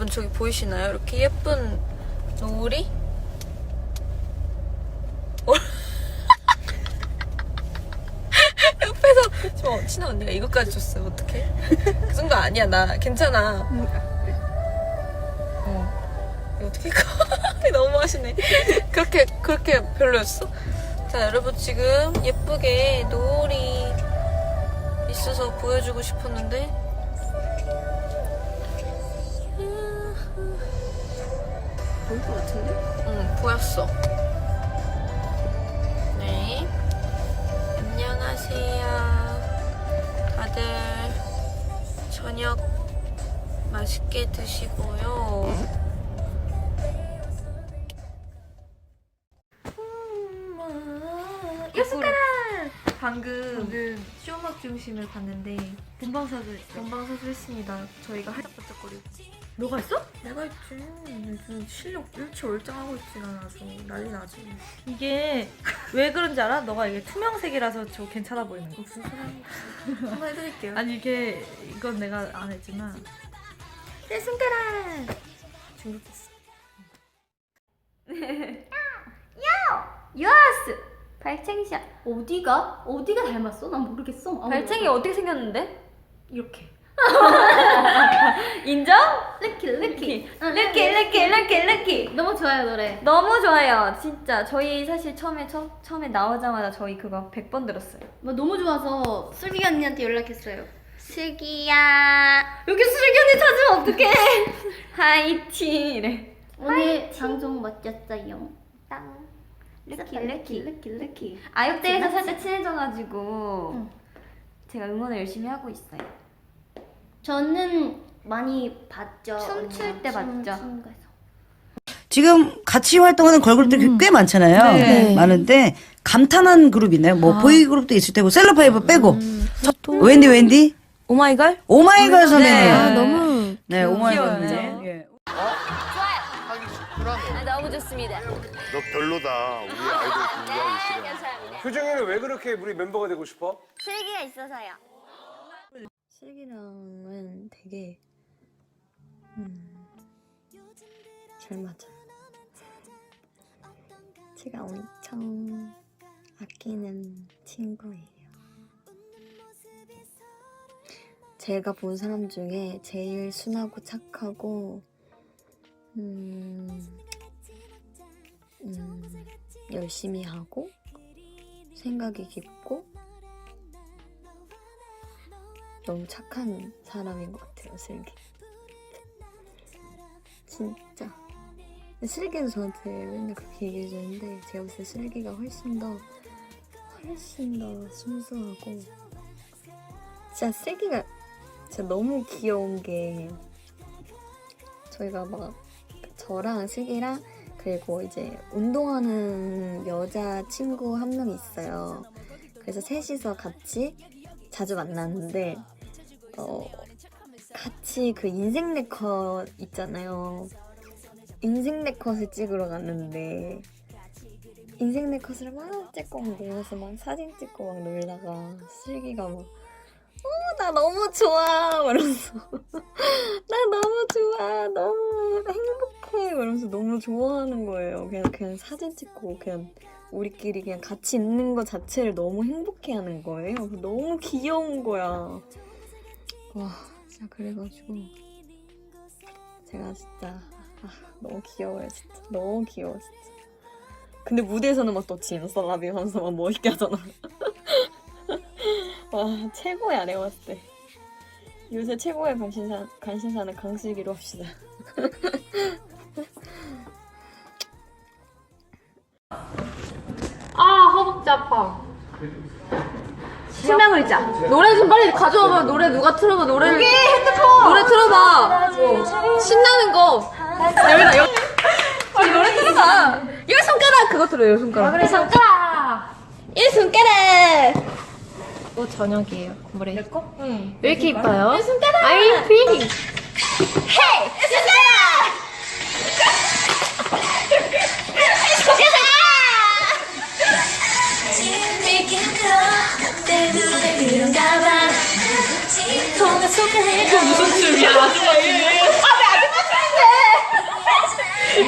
여러분 저기 보이시나요? 이렇게 예쁜 노을이? 어. 옆에서 어, 친한 언니가 이것까지 줬어요. 어떡해? 그 정도 아니야. 나 괜찮아. 어. 이거 어떻게 가? 너무 하시네. 그렇게 그렇게 별로였어? 자 여러분 지금 예쁘게 노을이 있어서 보여주고 싶었는데 보일 것 같은데? 응, 보였어. 네. 안녕하세요. 다들 저녁 맛있게 드시고요. 이 숟가락! 방금, 방금 쇼음악 중심을 봤는데 본방사수 했어. 본방사수 했습니다. 저희가 할짝발짝거리고 너가 했어? 내가 있지. 요즘 실력 일치월장하고 있지 난 아주 난리 나지. 이게 왜 그런지 알아? 너가 이게 투명색이라서 저 괜찮아 보이는 거. 무슨 소리 한번 해드릴게요. 아니 이게 이건 내가 안 했지만 내 손가락. 중독됐어. 예스! 발챙이샷 어디가? 어디가 닮았어? 난 모르겠어 발챙이. 어떻게 생겼는데? 이렇게 인정? 르키 르키 르키 르키 르키 르키 너무 좋아요 노래. 너무 좋아요. 진짜. 저희 사실 처음에 처, 처음에 나오자마자 저희 그거 100번 들었어요. 뭐 너무 좋아서 슬기 언니한테 연락했어요. 슬기야. 여기 슬기 언니 찾으면 어떡해? 하이티 이래 오늘 방송 멋졌어요. 땅. 르키 르키 르키 르키 아육대에서 맞지? 살짝 친해져가지고 응. 제가 응원을 열심히 하고 있어요. 저는 많이 봤죠 춤출 때춤 봤죠. 지금 같이 활동하는 걸그룹들이 꽤 많잖아요. 네. 많은데 감탄한 그룹 있나요? 뭐 보이 그룹도 있을 테고 셀럽파이브 빼고 저도 웬디 웬디 오마이걸? 오마이걸 선배님. 아, 너무 네 오마이걸. 선배님. 예. 아, 너무 좋습니다 너 별로다. 우리 아이돌 공부하기 싫어. 효정이는 왜 그렇게 우리 멤버가 되고 싶어? 슬기가 있어서요 슬기랑은 되게 잘 맞아요. 제가 엄청 아끼는 친구예요. 제가 본 사람 중에 제일 순하고 착하고 음, 음, 열심히 하고 생각이 깊고 너무 착한 사람인 것 같아요, 슬기. 진짜. 슬기는 저한테 맨날 그렇게 얘기해주는데 제가 봤을 때 슬기가 훨씬 더 훨씬 더 순수하고 진짜 슬기가 진짜 너무 귀여운 게 저희가 막 저랑 슬기랑 그리고 이제 운동하는 여자 친구 한 명 있어요. 그래서 셋이서 같이 자주 만났는데 어 같이 그 인생 네컷 있잖아요. 인생 네컷을 찍으러 갔는데 인생 네컷을 막 찍고 막 놀면서 막 사진 찍고 막 놀다가 슬기가 막 어, 나 너무 좋아! 이러면서. 나 너무 좋아! 너무 행복해! 이러면서 너무 좋아하는 거예요. 그냥, 그냥 사진 찍고, 그냥 우리끼리 그냥 같이 있는 것 자체를 너무 행복해 하는 거예요. 너무 귀여운 거야. 와, 진짜 그래가지고. 제가 진짜, 아, 너무 귀여워요, 진짜. 너무 귀여워, 진짜. 근데 무대에서는 막 또 진서라비 하면서 막 멋있게 하잖아. 와, 최고야, 내가 봤을 때. 요새 최고의 관심사, 관심사는 강슬기로 합시다. 아 허벅지 아파 치명 의자 노래 좀 빨리 가져와봐 노래 누가 틀어봐 노래를 여기 핸드폰 노래 틀어봐 신나는 거 여기다. 여기 저기 노래 틀어봐. 이 손가락. 그거 틀어요 손가락. 그래. 손가락. 이 손가락. 또 저녁이에요. 노래 내 거? 응 왜 이렇게 이뻐요? 이 손가락. I'm pretty 헤이! 이 손가락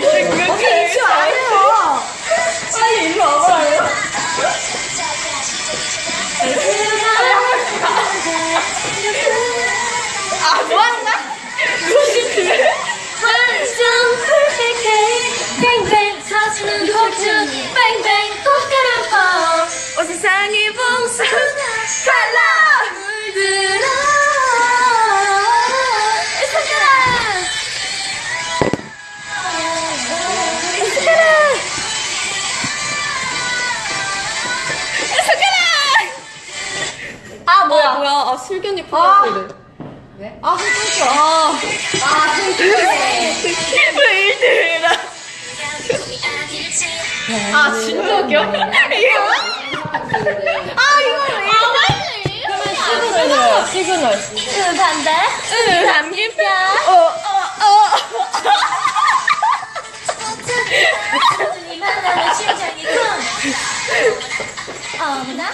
거기 입술 아니에요. 빨리 일로 와봐요. 아, 뭐한다? 한 perfect, bang bang, 사주는 호주, bang bang. 아 슬견이 풀렸는데 왜? 아 슬쩍 아. 아 진짜. 웃겨? 이거? 아 이거 왜? 그러면 시그널 시그널 반대 응 담김표 어 어어. 만나는 심장이 쿵. 어머나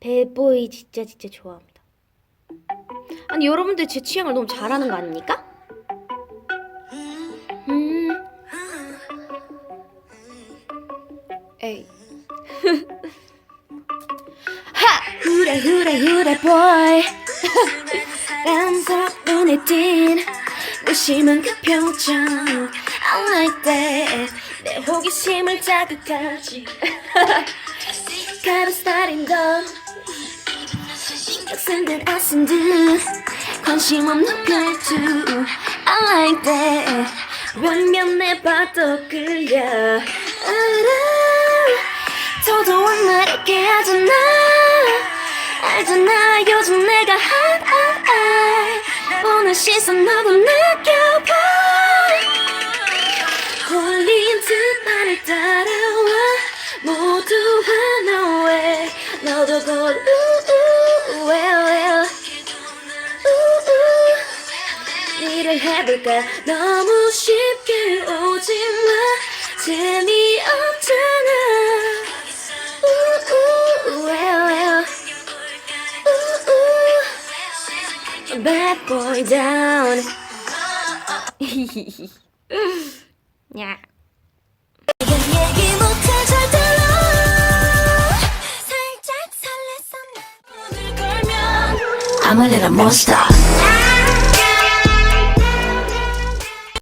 배보이 진짜 진짜 좋아합니다. 아니 여러분들 제 취향을 너무 잘하는 거 아닙니까? 음. 에이. 하! 후레 후레 후레 보이 란스럽 눈에 띈 무심한 그 표정. I like that 내 호기심을 자극하지 가는 스타일인 건 신경 쓴듯안쓴듯 관심 없는 별투 I like that. 몇몇내 봐도 끌려. 알아 더더운 말이게 하잖아. 알잖아. 요즘 내가 핫, 핫, 핫 보는 시선 너도 느껴봐. 홀린 듯 나를 따라 곧 우우 well 우우 일을 해볼까? 너무 쉽게 오지 마. 재미없잖아. 우우 well well 우우. Bad boy down. 야. 얘기 못해 잘들 I'm a little monster